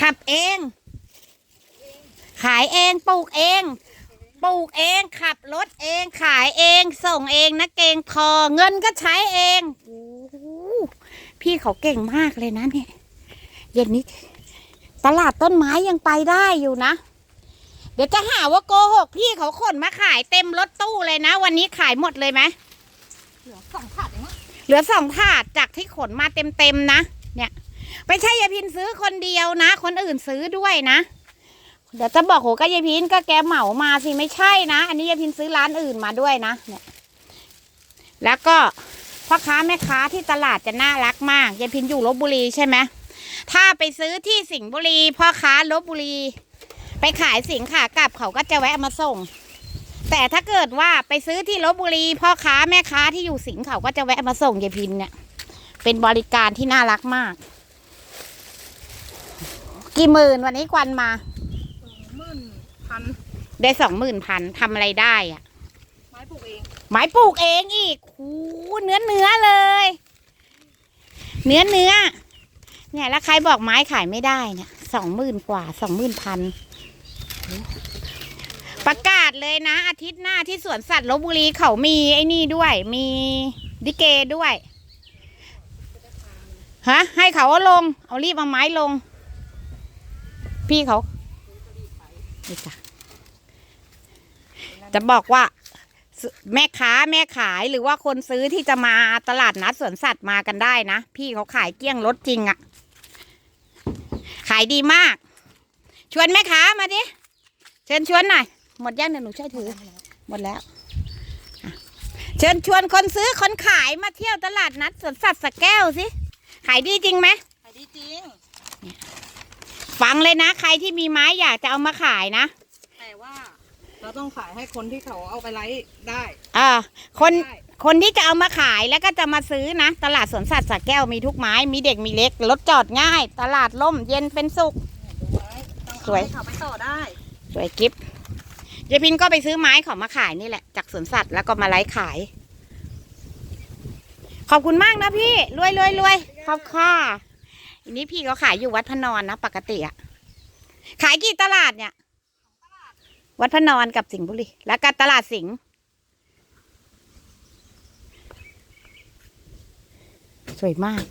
ขับเอง ขายเองปลูกเอง ปลูกเองขับรถเอง ขายเอง ส่งเองนะเกงคอเงินก็ใช้เองโอ้โหพี่เขาเก่งมากเลยนะเนี่ยเย็นนี้ ตลาดต้นไม้ยังไปได้อยู่นะ เดี๋ยวจะหาว่าโกหกพี่เขาขนมาขายเต็มรถตู้เลยนะ วันนี้ขายหมดเลยไหมเหลือสองถาดเองมั้งเหลือสองถาดจากที่ขนมาเต็มๆนะ เนี่ย ไม่ใช่ยายพินซื้อคนเดียวนะ คนอื่นซื้อด้วยนะ เดี๋ยวจะบอกโหก็ยายพินก็แกเหมามาสิไม่ใช่นะ อันนี้ยายพินซื้อร้านอื่นมาด้วยนะเนี่ยแล้วก็พ่อค้าแม่ค้าที่ตลาดจะน่ารักมากยายพินอยู่ลบบุรีใช่ไหมถ้าไปซื้อที่สิงห์บุรีพ่อค้าลบบุรี ไปขายสิงห์ขากลับเขาก็จะแวะมาส่ง แต่ถ้าเกิดว่าไปซื้อที่ลบบุรีพ่อค้าแม่ค้าที่อยู่สิงห์เขาก็จะแวะมาส่งยายพินเนี่ย เป็นบริการที่น่ารักมาก กี่หมื่นวันนี้ควันมาหมื่นพันได้สองหมื่นพันทำอะไรได้อะไม้ปลูกเองไม้ปลูกเองอีกหูเนื้อเนื้อเลย เนื้อเนื้อเนี่ยแล้วใครบอกไม้ขายไม่ได้เนี่ยสองหมื่นกว่าสองหมื่นพันประกาศเลยนะ อาทิตย์หน้าที่สวนสัตว์ลบบุรีเขามีไอ้นี่ด้วย มีดิเกด้วยฮะให้เขาเอาลง เอารีบเอาไม้ลง พี่เขานี่จ้ะจะบอกว่า แม่ค้าแม่ขายหรือว่าคนซื้อที่จะมาตลาดนัดสวนสัตว์มากันได้นะ พี่เขาขายเกี้ยงรถจริงอะ่ะ ขายดีมาก ชวนแม่ค้ามาดิเชิญชวนหน่อย หมดยังเดี๋ยวหนูช่วยถือ หมดแล้วเชิญชวนคนซื้อคนขายมาเที่ยวตลาดนัดสวนสัตว์สแก้วสิ ขายดีจริงไหมขายดีจริง ฟังเลยนะ ใครที่มีไม้อยากจะเอามาขายนะ แต่ว่า เราต้องขายให้คนที่เขาเอาไปไลฟ์ได้อ่าคนได้คนที่จะเอามาขายแล้วก็จะมาซื้อนะ ตลาดสวนสัตว์สระแก้วมีทุกไม้ มีเด็กมีเล็ก รถจอดง่าย ตลาดล่มเย็นเป็นสุข ดูไว้ต้องสวยเอาให้เขาไปต่อได้ สวยกิฟยายพินก็ไปซื้อไม้เขามาขายนี่แหละ จากสวนสัตว์แล้วก็มาไลฟ์ขาย ขอบคุณมากนะพี่ รวยรวยรวยขอบค่ะ อันนี้พี่เขาขายอยู่วัดพนอนนะปกติอะขายกี่ตลาดเนี่ย วัดพนอนกับสิงห์บุรีแล้วก็ตลาดสิงห์สวยมาก